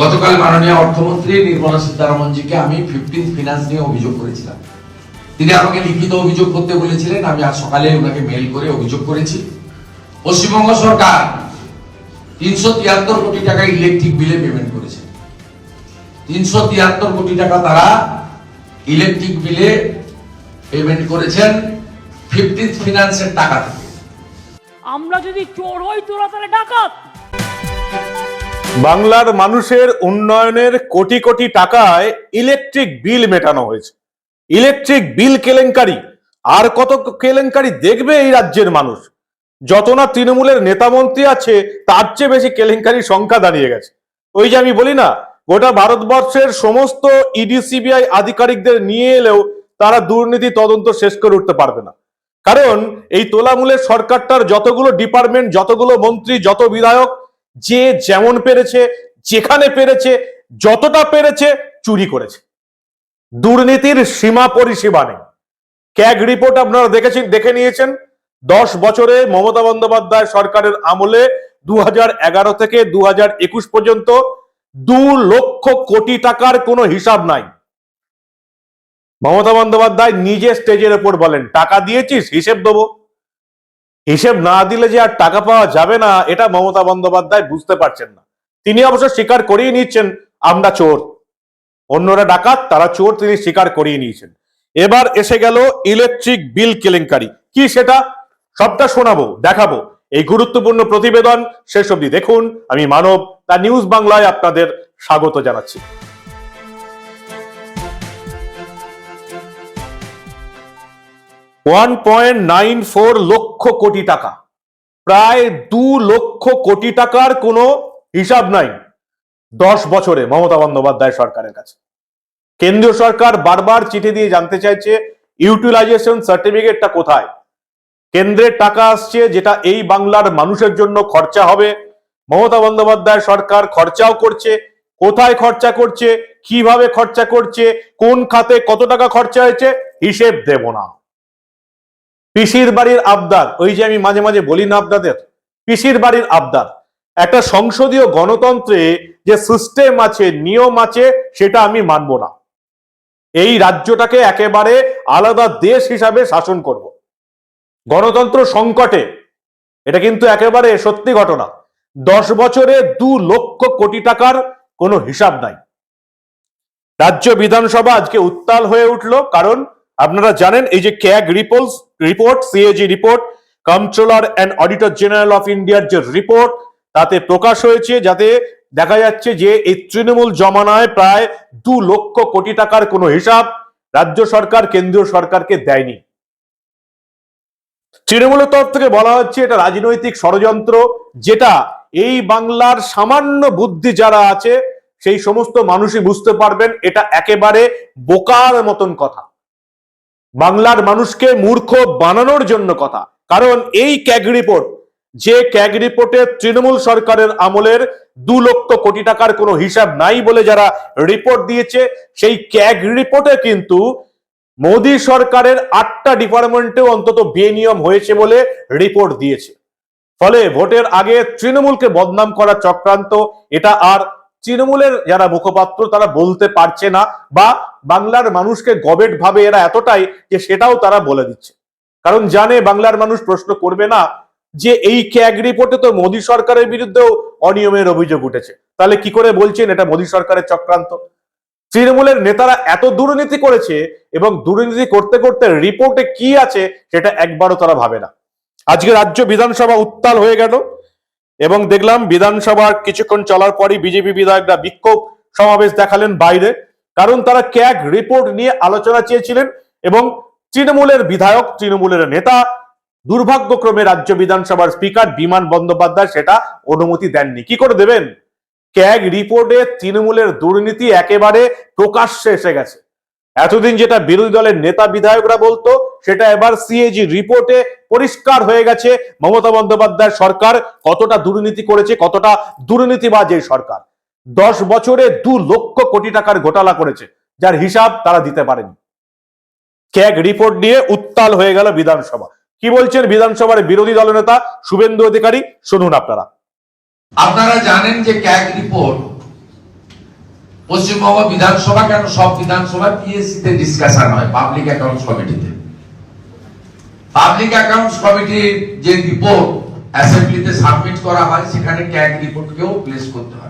গতকাল মাননীয় অর্থমন্ত্রী নির্মলা সীতারামনজিকে আমি ফিফটিন ফিনান্স নিয়ে অভিযোগ করেছিলাম। তিনি আমাকে লিখিত অভিযোগ করতে বলেছিলেন, আমি আজ সকালে ওনাকে মেল করে অভিযোগ করেছি। পশ্চিমবঙ্গ সরকার তিনশো তিয়াত্তর কোটি টাকা ইলেকট্রিক বিলে পেমেন্ট করেছে। তিনশো তিয়াত্তর কোটি টাকা তারা ইলেকট্রিক বিলে পেমেন্ট করেছেন ফিফটিন ফিনান্সের টাকা থেকে। আমরা যদি চোর হই তোরা তাহলে ডাকাত। বাংলার মানুষের উন্নয়নের কোটি কোটি টাকায় ইলেকট্রিক বিল মেটানো হয়েছে। ইলেকট্রিক বিল কেলেঙ্কারি। আর কত কেলেঙ্কারি দেখবে এই রাজ্যের মানুষ? যত না তৃণমূলের নেতামন্ত্রী আছে, তার চেয়ে বেশি কেলেঙ্কারি সংখ্যা দাঁড়িয়ে গেছে। ওই যে আমি বলি না, গোটা ভারতবর্ষের সমস্ত ইডি, সিবিআই আধিকারিকদের নিয়ে এলেও তারা দুর্নীতি তদন্ত শেষ করে উঠতে পারবে না। কারণ এই তোলামূলের সরকারটার যতগুলো ডিপার্টমেন্ট, যতগুলো মন্ত্রী, যত বিধায়ক যে যেমন পেরেছে, যেখানে পেরেছে, যতটা পেরেছে, চুরি করেছে। দুর্নীতির সীমা পরিসীমা নেই। ক্যাগ রিপোর্ট আপনারা দেখেছেন, দেখে নিয়েছেন? দশ বছরে মমতা বন্দ্যোপাধ্যায় সরকারের আমলে দু হাজার এগারো থেকে দু হাজার একুশ পর্যন্ত দু লক্ষ কোটি টাকার কোনো হিসাব নাই। মমতা বন্দ্যোপাধ্যায় নিজে স্টেজের উপর বলেন, টাকা দিয়েছিস, হিসেব দেবো। হিসেব না দিলে যে আর টাকা পাওয়া যাবে না, এটা মমতা বন্দ্যোপাধ্যায় বুঝতে পারছেন না। তিনি অবশ্য স্বীকার করিয়ে নিচ্ছেন আমরা চোর। অন্যরা ডাকাত, তারা চোর, তিনি স্বীকার করিয়ে নিয়েছেন। এবার এসে গেল ইলেকট্রিক বিল কেলেঙ্কারি। কি সেটা? সবটা শোনাবো, দেখাবো। এই গুরুত্বপূর্ণ প্রতিবেদন শেষ দেখুন। আমি মানব তা নিউজ বাংলায় আপনাদের স্বাগত জানাচ্ছি। One point nine four lakh crore টাকা। প্রায় দু লক্ষ কোটি টাকার কোনো হিসাব নাই দশ বছরে মমতা বন্দ্যোপাধ্যায় সরকারের কাছে। কেন্দ্রীয় সরকার বারবার চিঠি দিয়ে জানতে চাইছে ইউটিলাইজেশন সার্টিফিকেটটা কোথায়? কেন্দ্রের টাকা আসছে, যেটা এই বাংলার মানুষের জন্য খরচা হবে। মমতা বন্দ্যোপাধ্যায় সরকার খরচাও করছে, কোথায় খরচা করছে, কীভাবে খরচা করছে, কোন খাতে কত টাকা খরচা হয়েছে, হিসেব দেব না। পিসির বাড়ির আবদার, ওই যে আমি মাঝে মাঝে বলি না আপনাদের, পিসির বাড়ির আবদার। একটা সংসদীয় গণতন্ত্রে যে সিস্টেম আছে, নিয়ম আছে, সেটা আমি মানব না। এই রাজ্যটাকে একেবারে আলাদা দেশ হিসাবে শাসন করব। গণতন্ত্র সংকটে, এটা কিন্তু একেবারে সত্যি ঘটনা। দশ বছরে দু লক্ষ কোটি টাকার কোনো হিসাব নাই। রাজ্য বিধানসভা আজকে উত্তাল হয়ে উঠল, কারণ আপনারা জানেন, এই যে CAG report report CAG report controller and auditor general of ইন্ডিয়ার যে রিপোর্ট তাতে প্রকাশ হয়েছে যাতে দেখা যাচ্ছে যে এই তৃণমূল জমানায় প্রায় দু লক্ষ কোটি টাকার কোনো হিসাব রাজ্য সরকার, কেন্দ্রীয় সরকারকে দেয়নি। তৃণমূলের তরফ থেকে বলা হচ্ছে এটা রাজনৈতিক ষড়যন্ত্র, যেটা এই বাংলার সামান্য বুদ্ধি যারা আছে, সেই সমস্ত মানুষই বুঝতে পারবেন, এটা একেবারে বোকার মতন কথা। বাংলার মানুষকে মূর্খ বানানোর জন্য কথা। কারণ এই ক্যাগ রিপোর্ট, যে ক্যাগ রিপোর্টে তৃণমূল সরকারের আমলের দু লক্ষ কোটি টাকার কোনো হিসাব নাই বলে যারা রিপোর্ট দিয়েছে, সেই ক্যাগ রিপোর্টে কিন্তু মোদী সরকারের আটটা ডিপার্টমেন্টেও অন্তত বেনিয়ম হয়েছে বলে রিপোর্ট দিয়েছে। ফলে ভোটের আগে তৃণমূলকে বদনাম করা চক্রান্ত, এটা আর তৃণমূলের যারা মুখপাত্র তারা বলতে পারছে না বা বাংলার মানুষকে গবেট ভাবে এরা এতটাই যে সেটাও তারা বলে দিচ্ছে। কারণ জানে বাংলার মানুষ প্রশ্ন করবে না যে এই ক্যাগ রিপোর্টে তো মোদী সরকারের বিরুদ্ধেও অনিয়মের অভিযোগ উঠেছে। তাহলে কি করে বলছেন এটা মোদী সরকারের চক্রান্ত? তৃণমূলের নেতারা এত দুর্নীতি করেছে এবং দুর্নীতি করতে করতে রিপোর্টে কি আছে সেটা একবারও তারা ভাবে না। আজকে রাজ্য বিধানসভা উত্তাল হয়ে গেল এবং দেখলাম বিধানসভার কিছুক্ষণ চলার পরই বিজেপি বিধায়করা বিক্ষোভ সমাবেশ দেখালেন বাইরে। কারণ তারা ক্যাগ রিপোর্ট নিয়ে আলোচনা চেয়েছিলেন এবং তৃণমূলের বিধায়ক, তৃণমূলের নেতা দুর্ভাগ্যক্রমে রাজ্য বিধানসভার স্পিকার বিমান বন্দ্যোপাধ্যায় সেটা অনুমতি দেননি। কি করে দেবেন? ক্যাগ রিপোর্টে তৃণমূলের দুর্নীতি একেবারে প্রকাশ্যে এসে গেছে। এতদিন যেটা বিরোধী দলের নেতা বিধায়করা বলতো, সেটা এবার সিএজি রিপোর্টে পরিষ্কার হয়ে গেছে। মমতা বন্দ্যোপাধ্যায় সরকার কতটা দুর্নীতি করেছে, কতটা দুর্নীতিবাজ এই সরকার। দশ বছরে দু লক্ষ কোটি টাকার ঘোটালা করেছে, যার হিসাব তারা দিতে পারেনি। ক্যাগ রিপোর্ট নিয়ে উত্তাল হয়ে গেল বিধানসভা। কি বলছেন বিধানসভার বিরোধী দলনেতা শুভেন্দু অধিকারী? শুনুন আপনারা। আপনারা জানেন যে ক্যাগ রিপোর্ট পশ্চিমবঙ্গ বিধানসভা কেন সব বিধানসভা পিএসসি তে ডিসকাশন হয় পাবলিক অ্যাকাউন্টস কমিটিতে পাবলিক অ্যাকাউন্টস কমিটির যে রিপোর্ট অ্যাসেম্বলিতে সাবমিট করা হয়, সেখানে ক্যাগ রিপোর্টকেও প্লেস করতে হয়।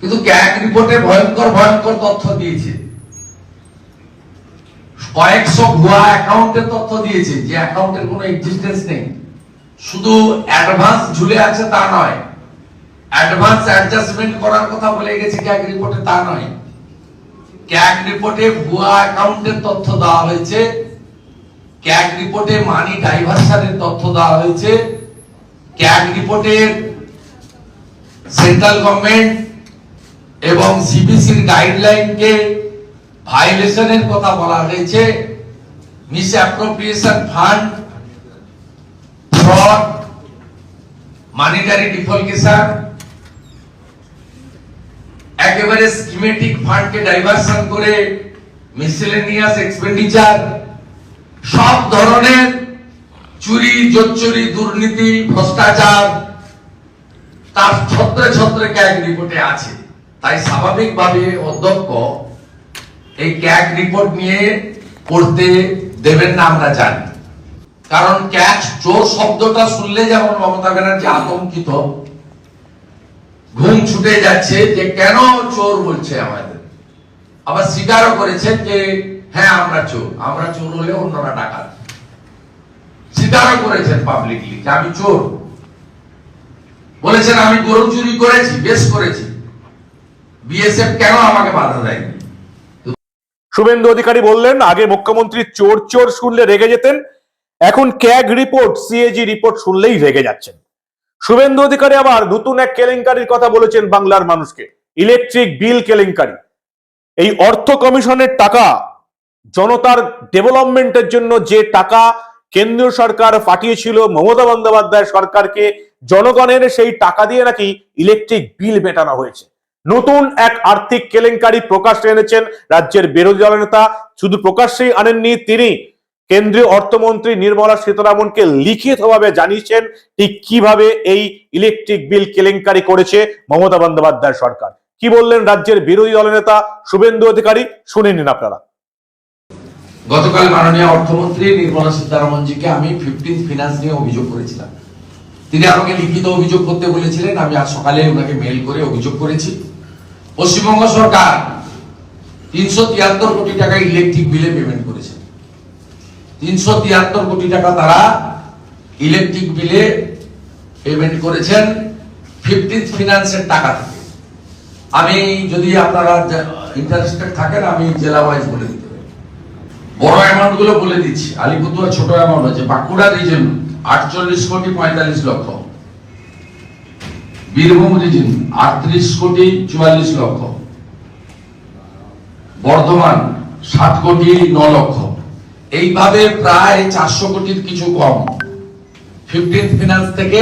কিন্তু ক্যাগ রিপোর্টে ভয়ঙ্কর ভয়ঙ্কর তথ্য দিয়েছে। কয়েকশো ভুয়া অ্যাকাউন্টের তথ্য দিয়েছে, যে অ্যাকাউন্টের কোনো এক্সিস্টেন্স নেই। শুধু অ্যাডভান্স ঝুলে আছে তা নয়। অ্যাডভান্স অ্যাডজাস্টমেন্ট করার কথা বলে গেছে ক্যাগ রিপোর্টে, তা নয়। ক্যাগ রিপোর্টে ভুয়া অ্যাকাউন্টের তথ্য দেওয়া হয়েছে। ক্যাগ রিপোর্টে মানি ডাইভারশনের তথ্য দেওয়া হয়েছে। ক্যাগ রিপোর্টের সেন্ট্রাল গভর্নমেন্ট এবং সিবিসির গাইডলাইনকে ভাইলেশনের কথা বলা হয়েছে misappropriation fund fraud monetary defalcation একেবারে স্কিমেটিক ফান্ডকে ডাইভারশন করে মিসেলেনিয়াস এক্সপেন্ডিচার সব ধরনের চুরি, জোচ্চুরি, দুর্নীতি, ভ্রষ্টাচার, তার ছত্রে ছত্রে ক্যাগ রিপোর্টে আছে। তাই স্বাভাবিকভাবে অধ্যক্ষ এই ক্যাগ রিপোর্ট নিয়ে পড়তে দেবেন না আমরা জানি। কারণ ক্যাচ চোর শব্দটা শুনলে যেমন মমতা ব্যানার্জি আতঙ্কিত, ঘুম ছুটে যাচ্ছে যে কেন চোর বলছে আমাদের। আবার স্বীকারও করেছেন যে হ্যাঁ আমরা চোর আমরা চোর হলে অন্যরা ডাকাত। স্বীকারও করেছেন পাবলিকলি যে আমি চোর। বলেছেন, আমি গরু চুরি করেছি, বেশ করেছি। বিএসএফ কেন আমাকে বাধা দেয়নি? শুভেন্দু অধিকারী বললেন, আগে মুখ্যমন্ত্রী চোর চোর শুনলে রেগে যেতেন, এখন ক্যাগ রিপোর্ট সিএজি রিপোর্ট শুনলেই রেগে যাচ্ছেন। শুভেন্দু অধিকারী আবার নতুন এক কেলেঙ্কারির কথা বলেছেন বাংলার মানুষকে, ইলেকট্রিক বিল কেলেঙ্কারি। এই অর্থ কমিশনের টাকা, জনতার ডেভেলপমেন্টের জন্য যে টাকা কেন্দ্রীয় সরকার পাঠিয়েছিল, মমতা বন্দ্যোপাধ্যায় সরকারকে, জনগণের সেই টাকা দিয়ে নাকি ইলেকট্রিক বিল মেটানো হয়েছে। নতুন এক আর্থিক কেলেঙ্কারি প্রকাশ্যে এনেছেন রাজ্যের বিরোধী দলনেতা শুধু প্রকাশ্যেই আনেননি তিনি। কেন্দ্রীয় অর্থমন্ত্রী নির্মলা সীতারামনকে লিখিতভাবে জানিয়েছেন ঠিক কীভাবে এই ইলেকট্রিক বিল কেলেঙ্কারি করেছে মমতা বন্দ্যোপাধ্যায় সরকার। কি বললেন রাজ্যের বিরোধী দলনেতা শুভেন্দু অধিকারী? শুনে নিন আপনারা। গতকাল মাননীয় অর্থমন্ত্রী নির্মলা সীতারামনজিকে আমি ফিফটিন ফিনান্স নিয়ে অভিযোগ করেছিলাম। তিনি আমাকে লিখিত অভিযোগ করতে বলেছিলেন। আমি আজ সকালে ওনাকে মেল করে অভিযোগ করেছি। পশ্চিমবঙ্গ সরকার তিনশো তিয়াত্তর কোটি টাকা ইলেকট্রিক বিলে পেমেন্ট করেছে। তিনশো তিয়াত্তর কোটি টাকা তারা ইলেকট্রিক বিলে পেমেন্ট করেছেন ফিফটিন ফিনান্সের টাকা থেকে। আমি যদি আপনারা ইন্টারেস্টেড থাকেন, আমি জেলা ওয়াইজ বলে দিতে পারি। বড় অ্যামাউন্টগুলো বলে দিচ্ছি। আলিপুরদুয়ার ছোট অ্যামাউন্ট আছে বাঁকুড়া রিজন আটচল্লিশ কোটি পঁয়তাল্লিশ লক্ষ। বীরভূম রিজন আটত্রিশ কোটি চুয়াল্লিশ লক্ষ। বর্ধমান সাত কোটি ন লক্ষ। এইভাবে প্রায় চারশো কোটির কিছু কম। ফিফটিন ফিনান্স থেকে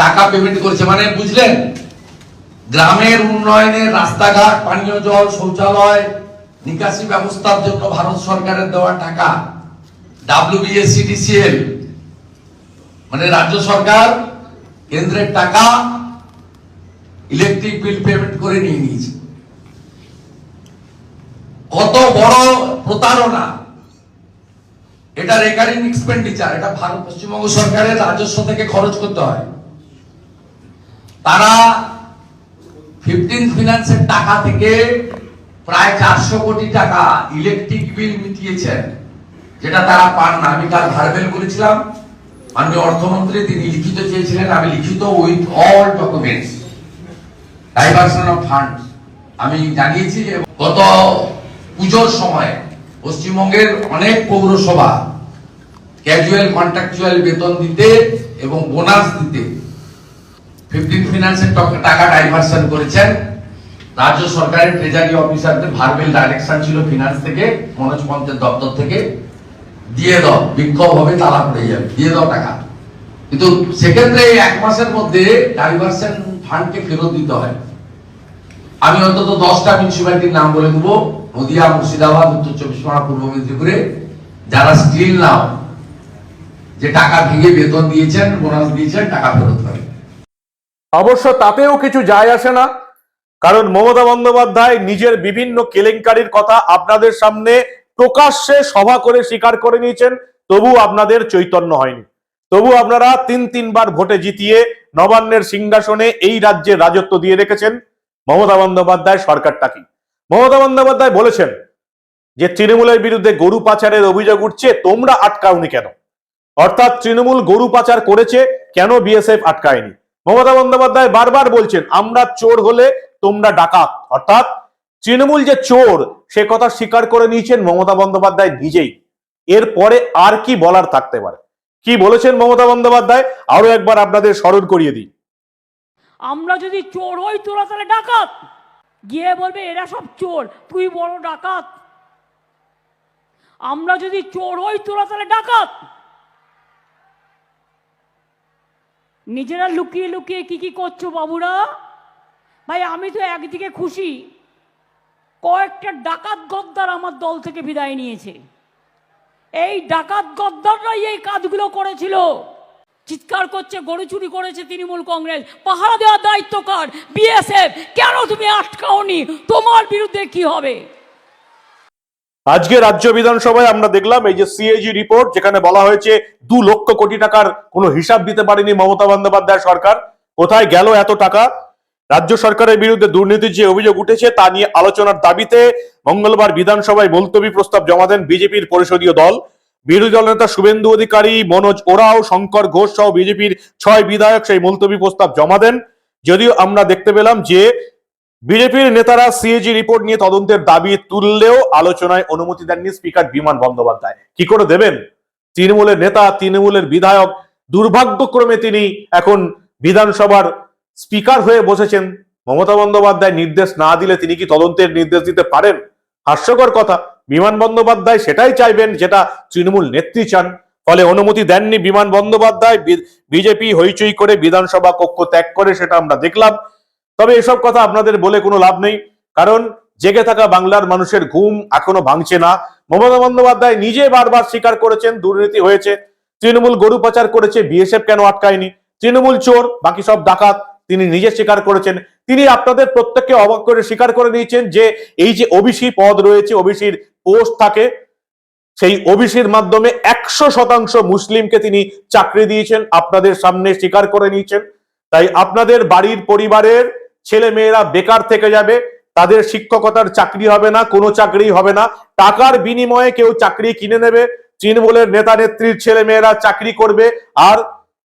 টাকা পেমেন্ট করেছে। মানে বুঝলেন, গ্রামের উন্নয়নে রাস্তাঘাট, পানীয় জল, শৌচালয়, নিকাশি ব্যবস্থার জন্য ভারত সরকারের দেওয়া টাকা। ডাব্লিউবিএসসিডিসিএল মানে রাজ্য সরকার কেন্দ্রের টাকা ইলেকট্রিক বিল পেমেন্ট করে নিয়ে নিয়েছে। কত বড় প্রতারণা। এটা রেকারিং এক্সপেন্ডিচার এটা ভারত পশ্চিমবঙ্গ সরকারের রাজস্ব থেকে খরচ করতে হয়। তারা ফিফটিন ফিনান্সের টাকা থেকে প্রায় চারশো কোটি টাকা ইলেকট্রিক বিল মিটিয়েছেন, যেটা তারা পান না। আমি কাল ভার্বেল করেছিলাম মাননীয় অর্থমন্ত্রী তিনি লিখিত চেয়েছিলেন, আমি লিখিত with all documents diversion of fund আমি জানিয়েছি গত পুজোর সময় পশ্চিমবঙ্গের অনেক পৌরসভা ক্যাজুয়াল কন্ট্রাকচুয়াল বেতন দিতে এবং বোনাস দিতে ফিফটিন ফিনান্সের টক- ডাইভারশন করেছেন। রাজ্য সরকারের ট্রেজারি অফিসারদের ভার্বেল ডাইরেকশন ছিল ফিনান্স থেকে, মনোজ পন্থের দপ্তর থেকে। দিয়ে দাও বিক্ষোভ হবে তালা পড়ে যাবে, দিয়ে দাও টাকা। কিন্তু সেক্ষেত্রে এক মাসের মধ্যে ডাইভারশন ফান্ডকে ফেরত দিতে হয়। আমি অন্তত দশটা মিউনিসিপ্যালিটির নাম বলে দেবো, নদিয়া, মুর্শিদাবাদ, উত্তর চব্বিশ পরগনা, পূর্ব মেদিনীপুরে। যারা স্টিল নাও যে টাকা ভেঙে বেতন দিয়েছেন বোনাস দিয়েছেন, টাকা ফেরত পাবে। অবশ্য তাতেও কিছু যায় আসে না, কারণ মমতা বন্দ্যোপাধ্যায় নিজের বিভিন্ন কেলেঙ্কারির কথা আপনাদের সামনে প্রকাশ্যে সভা করে স্বীকার করে নিয়েছেন, তবু আপনাদের চৈতন্য হয়নি। তবু আপনারা তিন তিনবার ভোটে জিতিয়ে নবান্নের সিংহাসনে এই রাজ্যে রাজত্ব দিয়ে রেখেছেন। মমতা বন্দ্যোপাধ্যায় সরকারটা কি? মমতা বন্দ্যোপাধ্যায় বলেছেন যে, তৃণমূলের বিরুদ্ধে গরু পাচারের অভিযোগ উঠছে, তোমরা আটকাওনি কেন? অর্থাৎ তৃণমূল গরু পাচার করেছে, কেন বিএসএফ আটকায়নি? মমতা বন্দ্যোপাধ্যায় বারবার বলছেন, আমরা চোর হলে তোমরা ডাকাত। অর্থাৎ তৃণমূল যে চোর, সে কথা স্বীকার করে নিয়েছেন মমতা বন্দ্যোপাধ্যায় নিজেই। এরপরে আর কি বলার থাকতে পারে? কি বলেছেন মমতা বন্দ্যোপাধ্যায়? আরও একবার আপনাদের স্মরণ করিয়ে দিই। আমরা যদি চোর হই, তোরা তাহলে ডাকাত। গিয়ে বলবে, এরা সব চোর, তুই বড় ডাকাত। আমরা যদি চোর হই, তোরা তাহলে ডাকাত। নিজেরা লুকিয়ে লুকিয়ে কি কি করছ বাবুরা? ভাই, আমি তো একদিকে খুশি। কয়েকটা ডাকাত গদ্দার আমার দল থেকে বিদায় নিয়েছে। এই ডাকাত গদ্দাররাই এই কাজগুলো করেছিল। চিৎকার করছে, গরু চুরি করেছে তৃণমূল কংগ্রেস। পাহারা দেওয়ার দায়িত্ব কার? বিএসএফ। কেন তুমি আটকাওনি? তোমার বিরুদ্ধে কি হবে? আজকে রাজ্য বিধানসভায় আমরা দেখলাম এই যে সিএজি রিপোর্ট, যেখানে বলা হয়েছে দু লক্ষ কোটি টাকার কোনো হিসাব দিতে পারেনি মমতা বন্দ্যোপাধ্যায় সরকার। কোথায় গেল এত টাকা? রাজ্য সরকারের বিরুদ্ধে দুর্নীতির যে অভিযোগ উঠেছে তা নিয়ে আলোচনার দাবিতে মঙ্গলবার বিধানসভায় মুলতবি প্রস্তাব জমা দেন বিজেপির পরিষদীয় দল। বিরোধী দল নেতা শুভেন্দু অধিকারী, মনোজ ওরাও, শঙ্কর ঘোষ সহ বিজেপির ছয় বিধায়ক সেই মুলতবি প্রস্তাব জমা দেন। যদিও আমরা দেখতে পেলাম যে বিজেপির নেতারা সিএজি রিপোর্ট নিয়ে তদন্তের দাবি তুললেও আলোচনায় অনুমতি দেননি স্পিকার বিমান বন্দ্যোপাধ্যায়। কি করে দেবেন? তৃণমূলের নেতা, তৃণমূলের বিধায়ক, দুর্ভাগ্যক্রমে তিনি এখন বিধানসভার স্পিকার হয়ে বসেছেন, মমতা বন্দ্যোপাধ্যায় নির্দেশ না দিলে তিনি কি তদন্তের নির্দেশ দিতে পারেন? হাস্যকর কথা, বিমান বন্দ্যোপাধ্যায় সেটাই চাইবেন যেটা তৃণমূল নেত্রী চান। ফলে অনুমতি দেননি বিমান বন্দ্যোপাধ্যায় বিজেপি হইচই করে বিধানসভা কক্ষ ত্যাগ করে সেটা আমরা দেখলাম। তবে এসব কথা আপনাদের বলে কোনো লাভ নেই, কারণ জেগে থাকা বাংলার মানুষের ঘুম এখনও ভাঙছে না। মমতা বন্দ্যোপাধ্যায় নিজে বারবার স্বীকার করেছেন, দুর্নীতি হয়েছে। তৃণমূল গরু পাচার করেছে, বিএসএফ কেন আটকায়নি? তৃণমূল চোর, বাকি সব ডাকাত। তিনি নিজে স্বীকার করেছেন। তিনি আপনাদের প্রত্যেককে অবাক করে স্বীকার করে নিয়েছেন যে এই যে ওবিসি পদ রয়েছে, ওবিসির পোস্ট থাকে, সেই ওবিসির মাধ্যমে একশো শতাংশ মুসলিমকে তিনি চাকরি দিয়েছেন, আপনাদের সামনে স্বীকার করে নিয়েছেন। তাই আপনাদের বাড়ির পরিবারের ছেলে মেয়েরা বেকার থেকে যাবে, তাদের শিক্ষকতার চাকরি হবে না, কোনো চাকরি হবে না। টাকার বিনিময়ে কেউ চাকরি কিনে নেবে, তৃণমূলের নেতা নেত্রীর ছেলে মেয়েরা চাকরি করবে, আর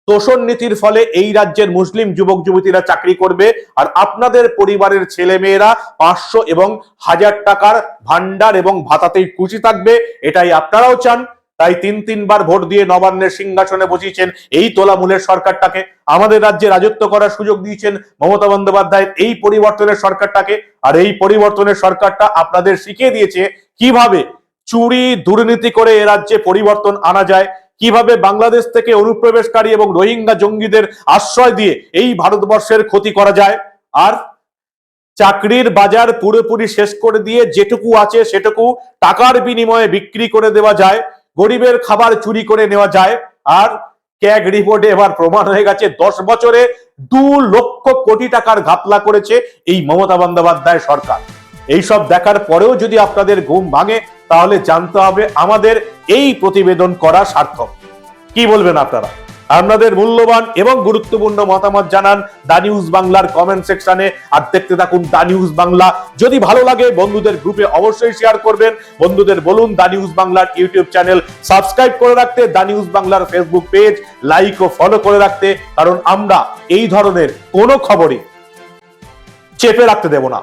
তোষণ নীতির ফলে এই রাজ্যের মুসলিম যুবক যুবতীরা চাকরি করবে। আর আপনাদের পরিবারের ছেলে মেয়েরা পাঁচশো এবং হাজার টাকার ভান্ডার এবং ভাতাতেই খুশি থাকবে, এটাই আপনারাও চান। তাই তিন তিনবার ভোট দিয়ে নবান্নের সিংহাসনে বসিয়েছেন এই তোলামূলের সরকারটাকে। আমাদের রাজ্যে রাজত্ব করার সুযোগ দিয়েছেন মমতা বন্দ্যোপাধ্যায়ের এই পরিবর্তনের সরকারটাকে আর এই পরিবর্তনের সরকারটা আপনাদের শিখিয়ে দিয়েছে কীভাবে চুরি, দুর্নীতি করে এ রাজ্যে পরিবর্তন আনা যায়। কীভাবে বাংলাদেশ থেকে অনুপ্রবেশকারী এবং রোহিঙ্গা জঙ্গিদের আশ্রয় দিয়ে এই ভারতবর্ষের ক্ষতি করা যায়? আর, চাকরির বাজার পুরোপুরি শেষ করে দিয়ে যেটুকু আছে সেটুকু টাকার বিনিময়ে বিক্রি করে দেওয়া যায়, গরিবের খাবার চুরি করে নেওয়া যায়। আর, ক্যাগ রিপোর্টে এবার প্রমাণ হয়ে গেছে, দশ বছরে দু লক্ষ কোটি টাকার ঘাপলা করেছে এই মমতা বন্দ্যোপাধ্যায় সরকার। এইসব দেখার পরেও যদি আপনাদের ঘুম ভাঙে তাহলে জানতে হবে আমাদের এই প্রতিবেদন করা সার্থক। কি বলবেন আপনারা? আপনাদের মূল্যবান এবং গুরুত্বপূর্ণ মতামত জানান দা নিউজ বাংলার কমেন্ট সেকশনে, আর দেখতে থাকুন দা নিউজ বাংলা। যদি ভালো লাগে, বন্ধুদের গ্রুপে অবশ্যই শেয়ার করবেন। বন্ধুদের বলুন দা নিউজ বাংলার ইউটিউব চ্যানেল সাবস্ক্রাইব করে রাখতে দা নিউজ বাংলার ফেসবুক পেজ লাইক ও ফলো করে রাখতে, কারণ আমরা এই ধরনের কোনো খবরই চেপে রাখতে দেব না।